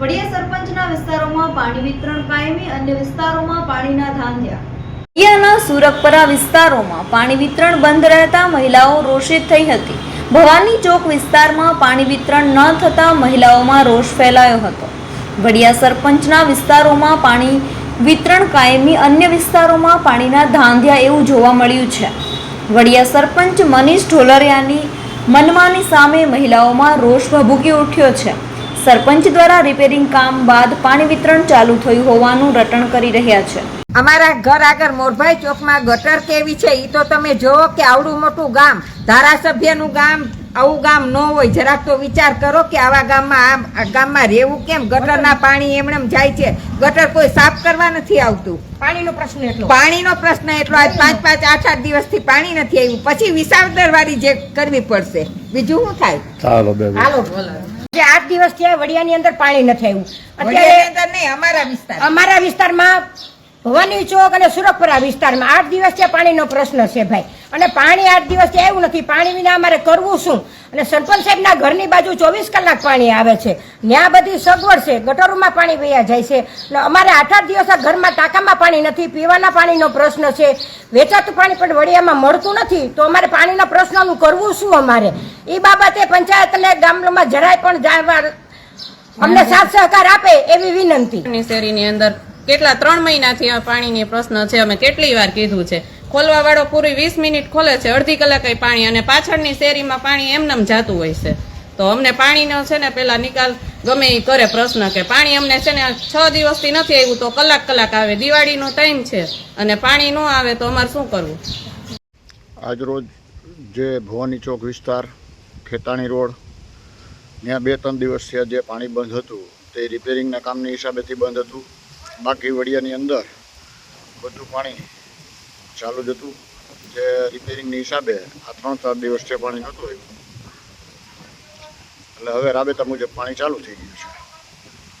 વડિયા સરપંચના વિસ્તારોમાં પાણી વિતરણ કાયમી, અન્ય વિસ્તારોમાં પાણીના ધાંધ્યા. વડિયાના સુરકપરા વિસ્તારોમાં પાણી વિતરણ બંધ રહેતા મહિલાઓ રોષિત થઈ હતી. ભવાની ચોક વિસ્તારમાં પાણી વિતરણ ન થતા મહિલાઓમાં રોષ ફેલાયો હતો. વડિયા સરપંચના વિસ્તારોમાં પાણી વિતરણ કાયમી, અન્ય વિસ્તારોમાં પાણીના ધાંધ્યા એવું જોવા મળ્યું છે. વડિયા સરપંચ મનીષ ઢોલરિયાની મનમાની સામે મહિલાઓમાં રોષ ભભૂકી ઉઠ્યો છે. સરપંચ દ્વારા રિપેરિંગ કામ બાદ પાણી વિતરણ ચાલુ થયું હોવાનું રટણ કરી રહ્યા છે. અમારા ઘર આગળ મોરભાઈ ચોકમાં ગટર કેવી છે એ તો તમે જોવો કે આવડું મોટું ગામ ધારાસભ્યનું ગામ આવું ગામ ન હોય જરાક તો વિચાર કરો કે આવા ગામમાં આ ગામમાં રહેવું કેમ? ગટરના પાણી એમનેમ જાય છે. ગટર કોઈ સાફ કરવા નથી આવતું. પાણીનો પ્રશ્ન એટલો. પાણીનો પ્રશ્ન એટલો આજ પાંચ પાંચ આઠ આઠ દિવસથી પાણી નથી આવ્યું. પછી વિસાવદર વાળી જે કરવી પડશે. બીજું શું થાય? ચાલો હાલો જે આઠ દિવસ થયા વડિયાની અંદર પાણી નથી આવ્યું. અત્યારે અંદર નહીં અમારા વિસ્તાર અમારા વિસ્તારમાં ભવાની ચોક અને સુરખપુરા વિસ્તારમાં આઠ દિવસથી પાણીનો પ્રશ્ન છે ભાઈ. અને પાણી આઠ દિવસથી આવ્યું નથી, પાણી વિના અમારે કરવું શું? અને સરપંચ સાહેબના ઘરની બાજુ ચોવીસ કલાક પાણી આવે છે. ત્યાં બધી સગવડ છે, ગટરોમાં પાણી વયા જાય છે. અને અમારે આઠ આઠ દિવસ આ ઘરમાં ટાંકામાં પાણી નથી, પીવાના પાણીનો પ્રશ્ન છે. વેચાતું પાણી પણ વડિયામાં મળતું નથી, તો અમારે પાણીના પ્રશ્નનું કરવું શું અમારે? એ બાબતે પંચાયતને ગામડામાં જરાય પણ જાણવા અમને સાથ સહકાર આપે એવી વિનંતી. શેરીની અંદર કેટલા ત્રણ મહિનાથી આ પાણીની પ્રશ્ન છે, અમે કેટલી વાર કીધું છે. ખોલવા વાળો પૂરી વીસ મિનિટ ખોલે છે, અડધી કલાકે પાણી અને પાછળની શેરીમાં પાણી એમનેમ જાતું હોય છે. તો અમને પાણીનો છે ને, પેલા નિકાલ ગમે એ કરે પ્રશ્ન કે પાણી અમને છે ને, છ દિવસથી નથી આવ્યું તો કલાક કલાક આવે, દિવાળીનો ટાઈમ છે અને પાણી ન આવે તો અમારે શું કરવું? આજરોજ જે ભવાની ચોક વિસ્તાર, ખેતાણી રોડ, ત્યાં બે ત્રણ દિવસ થયા જે પાણી બંધ હતું, તે રિપેરિંગના કામની હિસાબેથી બંધ હતું. બાકી વડિયાની અંદર બધું પાણી ચાલુ જ હતું. જે રિપેરિંગની હિસાબે આ ત્રણ ચાર દિવસ છે પાણી નહોતું આવ્યું. એટલે હવે રાબેતા મુજબ પાણી ચાલુ થઈ ગયું છે.